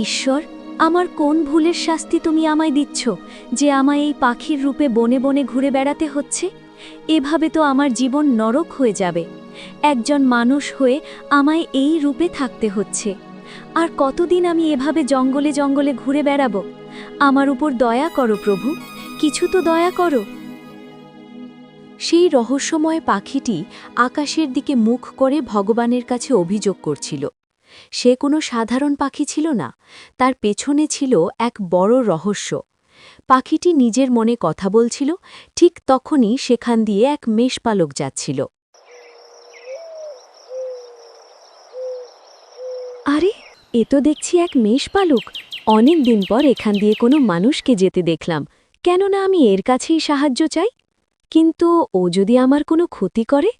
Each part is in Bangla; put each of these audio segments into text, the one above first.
ঈশ্বর, আমার কোন ভুলের শাস্তি তুমি আমায় দিচ্ছ, যে আমায় এই পাখির রূপে বনে বনে ঘুরে বেড়াতে হচ্ছে? এভাবে তো আমার জীবন নরক হয়ে যাবে। একজন মানুষ হয়ে আমায় এই রূপে থাকতে হচ্ছে। আর কতদিন আমি এভাবে জঙ্গলে জঙ্গলে ঘুরে বেড়াবো? আমার উপর দয়া করো প্রভু, কিছু তো দয়া করো। সেই রহস্যময় পাখিটি আকাশের দিকে মুখ করে ভগবানের কাছে অভিযোগ করছিল। সে কোনো সাধারণ পাখি ছিল না, তার পেছনে ছিল এক বড় রহস্য। পাখিটি নিজের মনে কথা বলছিল, ঠিক তখনই সেখান দিয়ে এক মেষপালক যাচ্ছিল। আরে, এ তো দেখছি এক মেষপালক। অনেক দিন পর এখান দিয়ে কোনো মানুষকে যেতে দেখলাম। কেননা আমি এর কাছেই সাহায্য চাই। কিন্তু ও যদি আমার কোনো ক্ষতি করে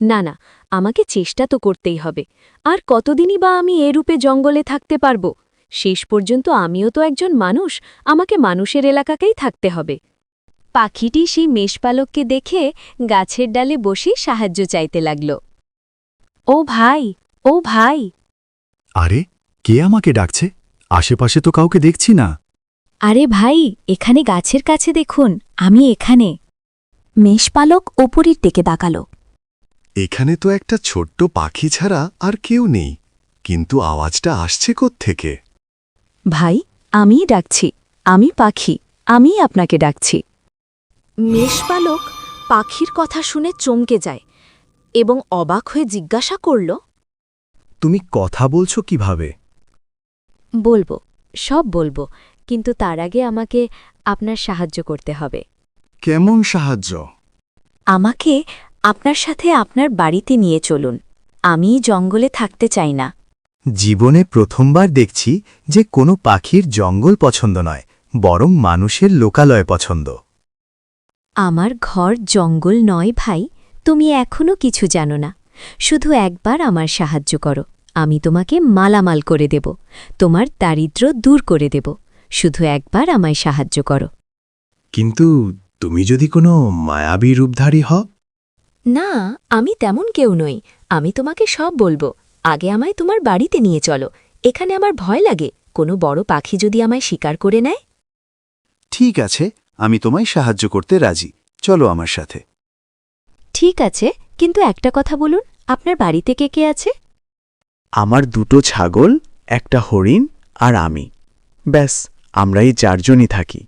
না না আমাকে চেষ্টা তো করতেই হবে। আর কতদিনই বা আমি এ রূপে জঙ্গলে থাকতে পারব? শেষ পর্যন্ত আমিও তো একজন মানুষ আমাকে মানুষের এলাকাকেই থাকতে হবে। পাখিটি সেই মেষপালককে দেখে গাছের ডালে বসে সাহায্য চাইতে লাগল। ও ভাই ও ভাই। আরে কে আমাকে ডাকছে? আশেপাশে তো কাউকে দেখছি না। আরে ভাই এখানে গাছের কাছে দেখুন আমি এখানে। মেষপালক ওপরের দিকে তাকালো। এখানে তো একটা ছোট্ট পাখি ছাড়া আর কেউ নেই কিন্তু আওয়াজটা আসছে থেকে ভাই আমিই ডাকছি আমি পাখি আমি আপনাকে ডাকছি। মেষপালক পাখির কথা শুনে চমকে যায় এবং অবাক হয়ে জিজ্ঞাসা করল তুমি কথা বলছো কীভাবে? বলব সব বলব কিন্তু তার আগে আমাকে আপনার সাহায্য করতে হবে। কেমন সাহায্য? আমাকে আপনার সাথে আপনার বাড়িতে নিয়ে চলুন। আমি জঙ্গলে থাকতে চাই না। জীবনে প্রথমবার দেখছি যে কোনো পাখির জঙ্গল পছন্দ নয় বরং মানুষের লোকালয় পছন্দ। আমার ঘর জঙ্গল নয় ভাই তুমি এখনও কিছু জানো না। শুধু একবার আমার সাহায্য করো। আমি তোমাকে মালামাল করে দেব তোমার দারিদ্র্য দূর করে দেব। শুধু একবার আমায় সাহায্য করো। কিন্তু তুমি যদি কোনো মায়াবী রূপধারী হ না আমি তেমন কেউ নই। আমি তোমাকে সব বলব। আগে আমায় তোমার বাড়িতে নিয়ে চলো। এখানে আমার ভয় লাগে। কোনো বড় পাখি যদি আমায় শিকার করে নেয়? ঠিক আছে আমি তোমায় সাহায্য করতে রাজি। চলো আমার সাথে। ঠিক আছে কিন্তু একটা কথা বলুন আপনার বাড়িতে কে কে আছে? আমার দুটো ছাগল একটা হরিণ আর আমি। ব্যাস আমরা এই চারজনই থাকি।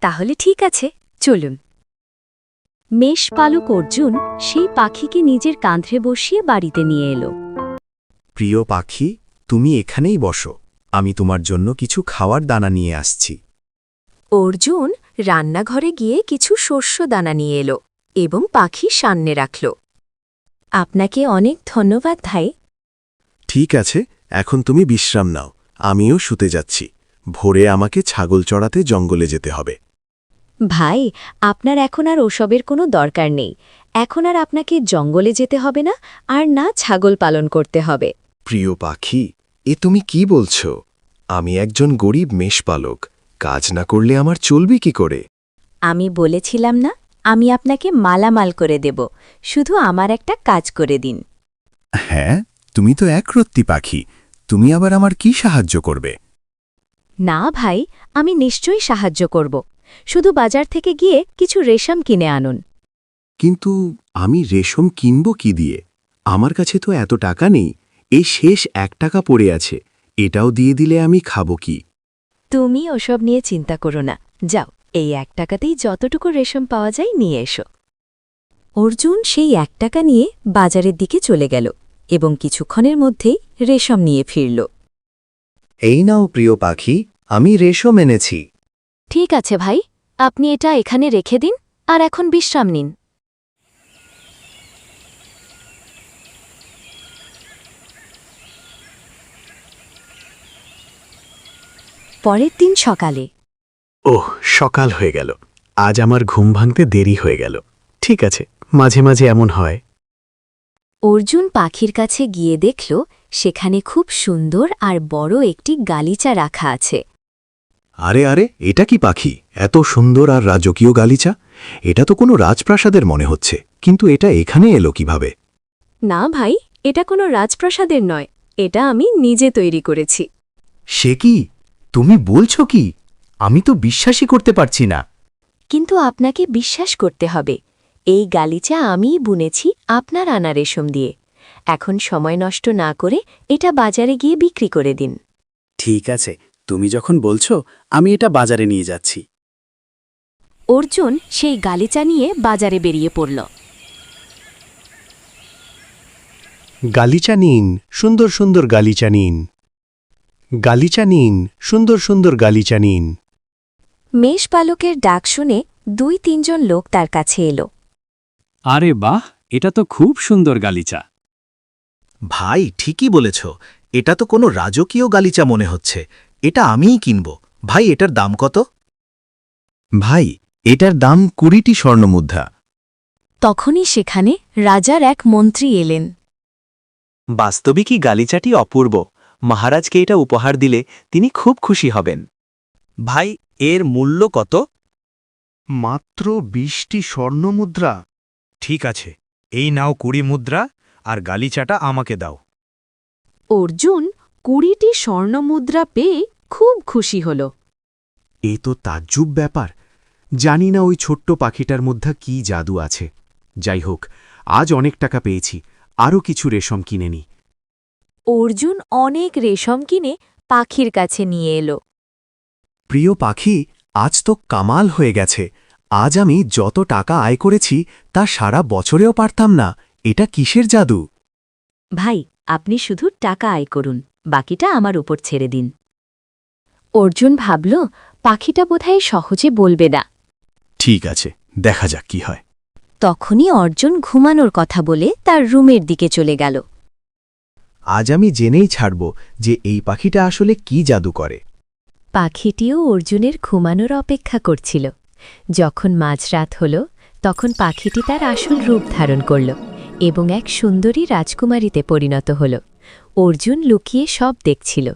তাহলে ঠিক আছে চলুন। মেষপালক অর্জুন সেই পাখিকে নিজের কাঁধে বসিয়ে বাড়িতে নিয়ে এলো। প্রিয় পাখি তুমি এখানেই বসো। আমি তোমার জন্য কিছু খাওয়ার দানা নিয়ে আসছি। অর্জুন রান্নাঘরে গিয়ে কিছু শস্য দানা নিয়ে এলো এবং পাখি সামনে রাখল। আপনাকে অনেক ধন্যবাদ ভাই। ঠিক আছে এখন তুমি বিশ্রাম নাও। আমিও শুতে যাচ্ছি। ভোরে আমাকে ছাগল চড়াতে জঙ্গলে যেতে হবে। ভাই আপনার এখন আর ওসবের কোনো দরকার নেই। এখন আর আপনাকে জঙ্গলে যেতে হবে না আর না ছাগল পালন করতে হবে। প্রিয় পাখি এ তুমি কি বলছ? আমি একজন গরিব মেষপালক কাজ না করলে আমার চলবি কি করে? আমি বলেছিলাম না আমি আপনাকে মালামাল করে দেব শুধু আমার একটা কাজ করে দিন। হ্যাঁ তুমি তো একরত্তি পাখি তুমি আবার আমার কি সাহায্য করবে? না ভাই আমি নিশ্চয়ই সাহায্য করব। শুধু বাজার থেকে গিয়ে কিছু রেশম কিনে আনুন। কিন্তু আমি রেশম কিনব কি দিয়ে? আমার কাছে তো এত টাকা নেই এই শেষ এক টাকা পড়ে আছে এটাও দিয়ে দিলে আমি খাব কি? তুমি ওসব নিয়ে চিন্তা করো না যাও এই এক টাকাতেই যতটুকু রেশম পাওয়া যায় নিয়ে এসো। অর্জুন সেই এক টাকা নিয়ে বাজারের দিকে চলে গেল এবং কিছুক্ষণের মধ্যেই রেশম নিয়ে ফিরল। এই নাও প্রিয় পাখি আমি রেশম এনেছি। ঠিক আছে ভাই আপনি এটা এখানে রেখে দিন আর এখন বিশ্রাম নিন। পরের দিন সকালে। ওহ সকাল হয়ে গেল। আজ আমার ঘুম ভাঙতে দেরি হয়ে গেল। ঠিক আছে মাঝে মাঝে এমন হয়। অর্জুন পাখির কাছে গিয়ে দেখল সেখানে খুব সুন্দর আর বড় একটি গালিচা রাখা আছে। আরে আরে এটা কি পাখি? এত সুন্দর আর রাজকীয় গালিচা? এটা তো কোনো রাজপ্রাসাদের মনে হচ্ছে কিন্তু এটা এখানে এলো কীভাবে? না ভাই এটা কোনো রাজপ্রাসাদের নয় এটা আমি নিজে তৈরি করেছি। সে কি? তুমি বলছো কি? আমি তো বিশ্বাসই করতে পারছি না। কিন্তু আপনাকে বিশ্বাস করতে হবে এই গালিচা আমিই বুনেছি আপনার আনা রেশম দিয়ে। এখন সময় নষ্ট না করে এটা বাজারে গিয়ে বিক্রি করে দিন। ঠিক আছে তুমি যখন বলছো আমি এটা বাজারে নিয়ে যাচ্ছি। অর্জুন সেই গালিচা নিয়ে বাজারে বেরিয়ে পড়ল। গালিচা নিন সুন্দর সুন্দর গালিচা নিন। গালিচা নিন সুন্দর সুন্দর গালিচা নিন। মেষপালকের ডাক শুনে দুই তিনজন লোক তার কাছে এলো। আরে বাহ এটা তো খুব সুন্দর গালিচা। ভাই ঠিকই বলেছ। এটা তো কোনো রাজকীয় গালিচা মনে হচ্ছে। এটা আমিই কিনব। ভাই এটার দাম কত? ভাই এটার দাম কুড়িটি স্বর্ণমুদ্রা। তখনই সেখানে রাজার এক মন্ত্রী এলেন। বাস্তবিকই গালিচাটি অপূর্ব? মহারাজকে এটা উপহার দিলে তিনি খুব খুশি হবেন। ভাই এর মূল্য কত? মাত্র বিশটি স্বর্ণমুদ্রা। ঠিক আছে এই নাও কুড়ি মুদ্রা আর গালিচাটা আমাকে দাও। অর্জুন কুড়িটি স্বর্ণমুদ্রা পেয়ে খুব খুশি হল। এ তো তাজ্জুব ব্যাপার। জানি না ওই ছোট্ট পাখিটার মধ্যে কি জাদু আছে। যাই হোক আজ অনেক টাকা পেয়েছি আরও কিছু রেশম কিনে নি। অর্জুন অনেক রেশম কিনে পাখির কাছে নিয়ে এলো। প্রিয় পাখি আজ তো কামাল হয়ে গেছে। আজ আমি যত টাকা আয় করেছি তা সারা বছরেও পারতাম না। এটা কিসের জাদু? ভাই আপনি শুধু টাকা আয় করুন বাকিটা আমার উপর ছেড়ে দিন। অর্জুন ভাবল পাখিটা বোধহয় সহজে বলবে না। ঠিক আছে দেখা যাক কি হয়। তখনই অর্জুন ঘুমানোর কথা বলে তার রুমের দিকে চলে গেল। আজ আমি জেনেই ছাড়ব যে এই পাখিটা আসলে কি জাদু করে। পাখিটিও অর্জুনের ঘুমানোর অপেক্ষা করছিল। যখন মাঝরাত হল তখন পাখিটি তার আসল রূপ ধারণ করল এবং এক সুন্দরী রাজকুমারীতে পরিণত হল। অর্জুন লুকিয়ে সব দেখছিল।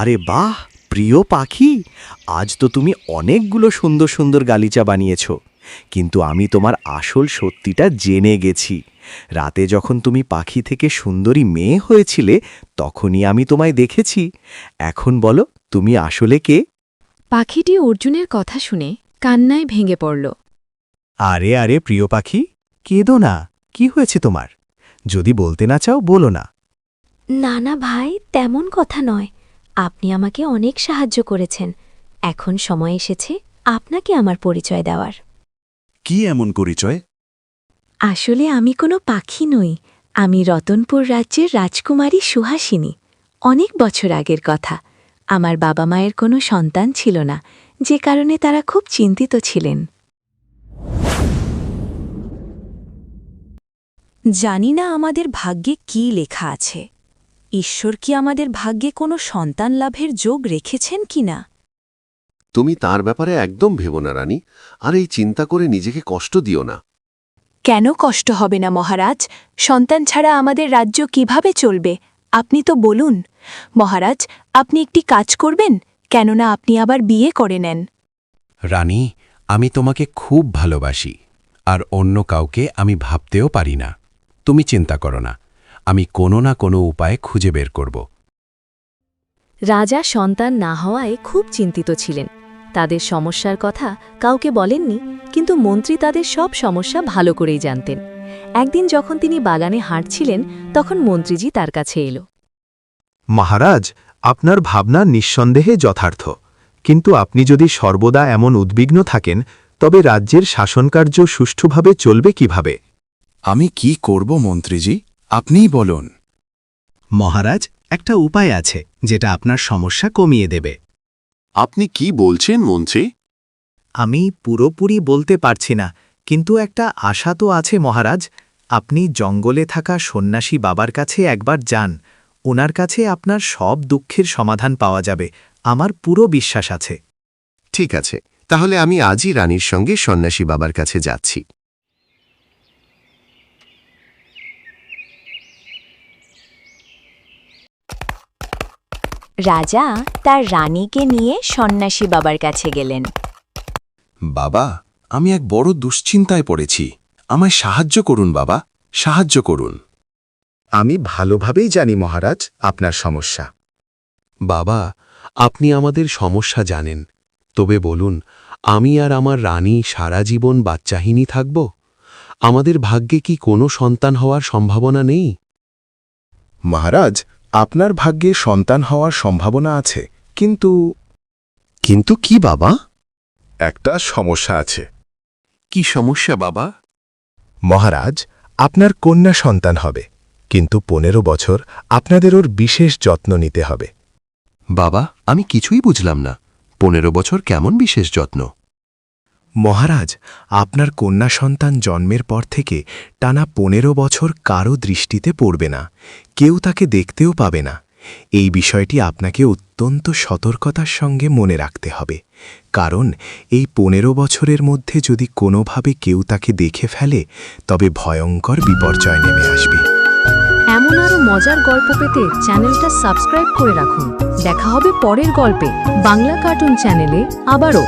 আরে বাহ প্রিয় পাখি আজ তো তুমি অনেকগুলো সুন্দর সুন্দর গালিচা বানিয়েছ। কিন্তু আমি তোমার আসল সত্যিটা জেনে গেছি। রাতে যখন তুমি পাখি থেকে সুন্দরী মেয়ে হয়েছিলে তখনই আমি তোমায় দেখেছি। এখন বলো তুমি আসলে কে? পাখিটি অর্জুনের কথা শুনে কান্নায় ভেঙে পড়ল। আরে আরে প্রিয় পাখি কেঁদো না কি হয়েছে তোমার? যদি বলতে না চাও বলো না। না না ভাই তেমন কথা নয়। আপনি আমাকে অনেক সাহায্য করেছেন। এখন সময় এসেছে আপনাকে আমার পরিচয় দেওয়ার। কি এমন পরিচয়? আসলে আমি কোনো পাখি নই। আমি রতনপুর রাজ্যের রাজকুমারী সুহাসিনী। অনেক বছর আগের কথা। আমার বাবা মায়ের কোনো সন্তান ছিল না। যে কারণে তারা খুব চিন্তিত ছিলেন। জানি না আমাদের ভাগ্যে কি লেখা আছে। ঈশ্বর কি আমাদের ভাগ্যে কোনো সন্তান লাভের যোগ রেখেছেন কিনা তুমি তার ব্যাপারে একদম ভেবো না রানী আর এই চিন্তা করে নিজেকে কষ্ট দিও না। কেন কষ্ট হবে না মহারাজ? সন্তান ছাড়া আমাদের রাজ্য কীভাবে চলবে? আপনি তো বলুন। মহারাজ আপনি একটি কাজ করবেন কেননা আপনি আবার বিয়ে করে নেন। রানী আমি তোমাকে খুব ভালোবাসি আর অন্য কাউকে আমি ভাবতেও পারি না। তুমি চিন্তা করো না। আমি কোনো না কোনো উপায় খুঁজে বের করব। রাজা সন্তান না হওয়ায় খুব চিন্তিত ছিলেন। তাদের সমস্যার কথা কাউকে বলেননি কিন্তু মন্ত্রী তাদের সব সমস্যা ভালো করেই জানতেন। একদিন যখন তিনি বাগানে হাঁটছিলেন তখন মন্ত্রীজি তার কাছে এলো। মহারাজ আপনার ভাবনা নিঃসন্দেহে যথার্থ। কিন্তু আপনি যদি সর্বদা এমন উদ্বিগ্ন থাকেন তবে রাজ্যের শাসনকার্য সুষ্ঠুভাবে চলবে কীভাবে? আমি কি করব মন্ত্রীজি? আপনিই বলুন। মহারাজ একটা উপায় আছে যেটা আপনার সমস্যা কমিয়ে দেবে। আপনি কি বলছেন মন্ত্রী? আমি পুরোপুরি বলতে পারছি না কিন্তু একটা আশা তো আছে মহারাজ। আপনি জঙ্গলে থাকা সন্ন্যাসী বাবার কাছে একবার যান। ওনার কাছে আপনার সব দুঃখের সমাধান পাওয়া যাবে। আমার পুরো বিশ্বাস আছে। ঠিক আছে তাহলে আমি আজই রানীর সঙ্গে সন্ন্যাসী বাবার কাছে যাচ্ছি। রাজা তার রানীকে নিয়ে সন্ন্যাসী বাবার কাছে গেলেন। বাবা আমি এক বড় দুশ্চিন্তায় পড়েছি। আমায় সাহায্য করুন বাবা সাহায্য করুন। আমি ভালোভাবেই জানি মহারাজ আপনার সমস্যা। বাবা আপনি আমাদের সমস্যা জানেন। তবে বলুন আমি আর আমার রানী সারা জীবন বাচ্চাহীনই থাকব? আমাদের ভাগ্যে কি কোনো সন্তান হওয়ার সম্ভাবনা নেই? মহারাজ আপনার ভাগ্যে সন্তান হওয়ার সম্ভাবনা আছে কিন্তু কিন্তু কি বাবা? একটা সমস্যা আছে। কি সমস্যা বাবা? মহারাজ আপনার কন্যা সন্তান হবে কিন্তু পনেরো বছর আপনাদের ওর বিশেষ যত্ন নিতে হবে। বাবা আমি কিছুই বুঝলাম না। পনেরো বছর কেমন বিশেষ যত্ন? মহারাজ, আপনার কন্যা সন্তান জন্মের পর থেকে টানা পনেরো বছর কারও দৃষ্টিতে পড়বে না, কেউ তাকে দেখতেও পাবে না। এই বিষয়টি আপনাকে অত্যন্ত সতর্কতার সঙ্গে মনে রাখতে হবে, কারণ এই পনেরো বছরের মধ্যে যদি কোনোভাবে কেউ তাকে দেখে ফেলে, তবে ভয়ঙ্কর বিপর্যয় নেমে আসবে। এমন আরও মজার গল্প পেতে চ্যানেলটা সাবস্ক্রাইব করে রাখুন। দেখা হবে পরের গল্পে। বাংলা কার্টুন চ্যানেলে আবারও।